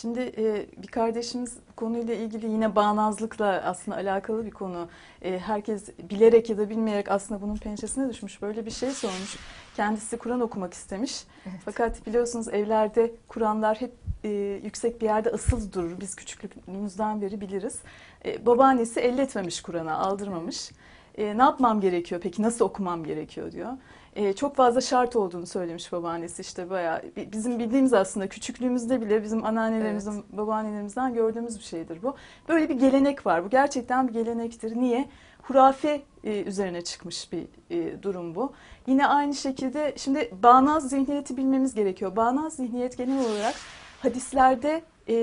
Şimdi e, bir kardeşimiz konuyla ilgili yine bağnazlıkla aslında alakalı bir konu. E, herkes bilerek ya da bilmeyerek aslında bunun pençesine düşmüş. Böyle bir şey sormuş. Kendisi Kur'an okumak istemiş. Evet. Fakat biliyorsunuz evlerde Kur'anlar hep e, yüksek bir yerde asıl durur. Biz küçüklüğümüzden beri biliriz. E, babaannesi elletmemiş Kur'an'a, aldırmamış. E, ne yapmam gerekiyor peki, nasıl okumam gerekiyor diyor. E, çok fazla şart olduğunu söylemiş babaannesi işte bayağı. bi- Bizim bildiğimiz aslında küçüklüğümüzde bile bizim anneannelerimizin, babaannelerimizden gördüğümüz bir şeydir bu. Böyle bir gelenek var. Bu gerçekten bir gelenektir. Niye? Hurafe e, üzerine çıkmış bir e, durum bu. Yine aynı şekilde şimdi bağnaz zihniyeti bilmemiz gerekiyor. Bağnaz zihniyet genel olarak hadislerde e,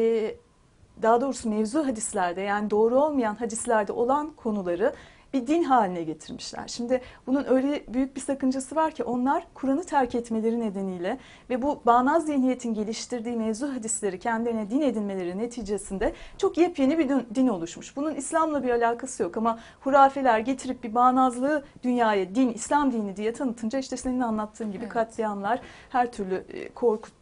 daha doğrusu mevzu hadislerde yani doğru olmayan hadislerde olan konuları bir din haline getirmişler. Şimdi bunun öyle büyük bir sakıncası var ki onlar Kur'an'ı terk etmeleri nedeniyle ve bu bağnaz zihniyetin geliştirdiği mevzu hadisleri kendilerine din edinmeleri neticesinde çok yepyeni bir din- oluşmuş. Bunun İslam'la bir alakası yok ama hurafeler getirip bir bağnazlığı dünyaya din, İslam dini diye tanıtınca işte senin anlattığın gibi Evet. katliamlar, her türlü e,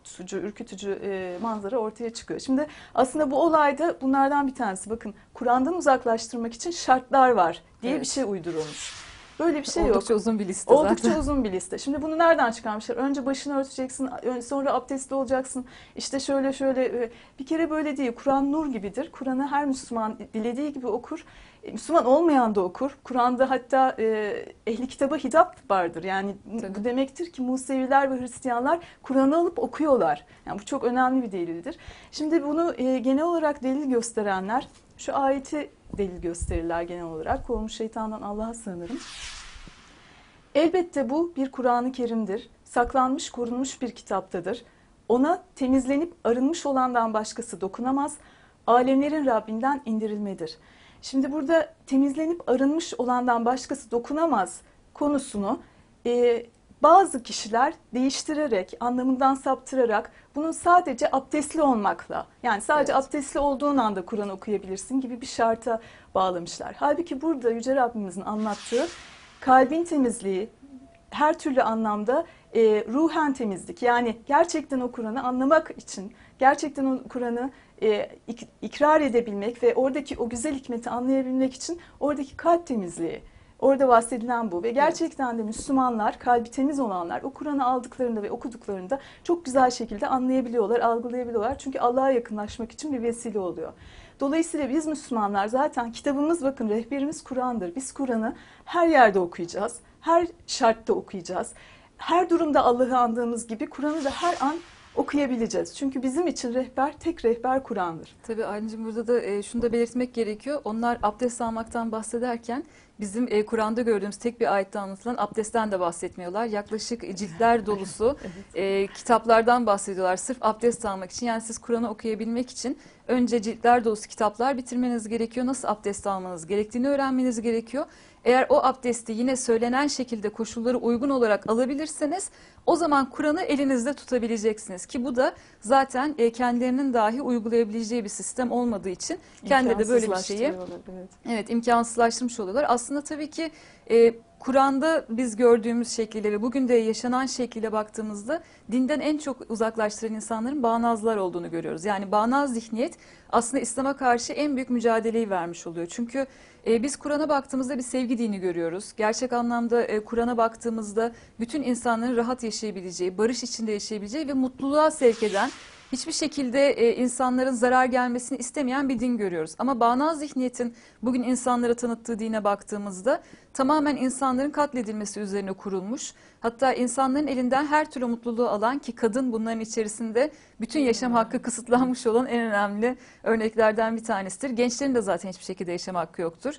korkutucu, ürkütücü e, manzara ortaya çıkıyor. Şimdi aslında bu olayda bunlardan bir tanesi. Bakın Kur'an'dan uzaklaştırmak için şartlar var diye Evet. bir şey uydurulmuş. Böyle bir şey Oldukça yok. uzun bir liste Oldukça zaten. uzun bir liste. Şimdi bunu nereden çıkarmışlar? Önce başını örteceksin, sonra abdestli olacaksın. İşte şöyle şöyle. e, Bir kere böyle değil. Kur'an nur gibidir. Kur'an'ı her Müslüman dilediği gibi okur. E, Müslüman olmayan da okur. Kur'an'da hatta e, ehli kitaba hitap vardır. Yani Tabii. bu demektir ki Museviler ve Hristiyanlar Kur'an'ı alıp okuyorlar. Yani bu çok önemli bir delildir. Şimdi bunu e, genel olarak delil gösterenler şu ayeti delil gösterirler genel olarak. Kovulmuş şeytandan Allah'a sığınırım. Elbette bu bir Kur'an-ı Kerim'dir. Saklanmış, korunmuş bir kitaptadır. Ona temizlenip arınmış olandan başkası dokunamaz. Alemlerin Rabbinden indirilmedir. Şimdi burada temizlenip arınmış olandan başkası dokunamaz konusunu e, bazı kişiler değiştirerek, anlamından saptırarak bunun sadece abdestli olmakla, yani sadece Evet. abdestli olduğun anda Kur'an okuyabilirsin gibi bir şarta bağlamışlar. Halbuki burada Yüce Rabbimizin anlattığı kalbin temizliği, her türlü anlamda e, ruhen temizlik. Yani gerçekten o Kur'an'ı anlamak için, gerçekten o Kur'an'ı e, ik- ikrar edebilmek ve oradaki o güzel hikmeti anlayabilmek için oradaki kalp temizliği. Orada bahsedilen bu ve gerçekten de Müslümanlar, kalbi temiz olanlar o Kur'an'ı aldıklarında ve okuduklarında çok güzel şekilde anlayabiliyorlar, algılayabiliyorlar. Çünkü Allah'a yakınlaşmak için bir vesile oluyor. Dolayısıyla biz Müslümanlar zaten kitabımız bakın rehberimiz Kur'an'dır. Biz Kur'an'ı her yerde okuyacağız, her şartta okuyacağız. Her durumda Allah'ı andığımız gibi Kur'an'ı da her an okuyabileceğiz. Çünkü bizim için rehber, tek rehber Kur'an'dır. Tabii Aylin'cim burada da e, şunu da belirtmek gerekiyor. Onlar abdest almaktan bahsederken bizim e, Kur'an'da gördüğümüz tek bir ayette anlatılan abdestten de bahsetmiyorlar. Yaklaşık ciltler dolusu e, kitaplardan bahsediyorlar. Sırf abdest almak için yani siz Kur'an'ı okuyabilmek için önce ciltler dolusu kitaplar bitirmeniz gerekiyor. Nasıl abdest almanız gerektiğini öğrenmeniz gerekiyor. Eğer o abdesti yine söylenen şekilde koşulları uygun olarak alabilirseniz o zaman Kur'an'ı elinizde tutabileceksiniz ki bu da zaten e, kendilerinin dahi uygulayabileceği bir sistem olmadığı için kendileri de böyle bir şeyi Evet. Evet imkansızlaştırmış oluyorlar. Aslında tabii ki e, Kur'an'da biz gördüğümüz şekliyle ve bugün de yaşanan şekliyle baktığımızda dinden en çok uzaklaştıran insanların bağnazlar olduğunu görüyoruz. Yani bağnaz zihniyet aslında İslam'a karşı en büyük mücadeleyi vermiş oluyor. Çünkü e, biz Kur'an'a baktığımızda bir sevgi dini görüyoruz. Gerçek anlamda e, Kur'an'a baktığımızda bütün insanların rahat yaşayabileceği, barış içinde yaşayabileceği ve mutluluğa sevk eden hiçbir şekilde e, insanların zarar gelmesini istemeyen bir din görüyoruz. Ama bağnaz zihniyetin bugün insanlara tanıttığı dine baktığımızda tamamen insanların katledilmesi üzerine kurulmuş. Hatta insanların elinden her türlü mutluluğu alan ki kadın bunların içerisinde bütün yaşam hakkı kısıtlanmış olan en önemli örneklerden bir tanesidir. Gençlerin de zaten hiçbir şekilde yaşam hakkı yoktur.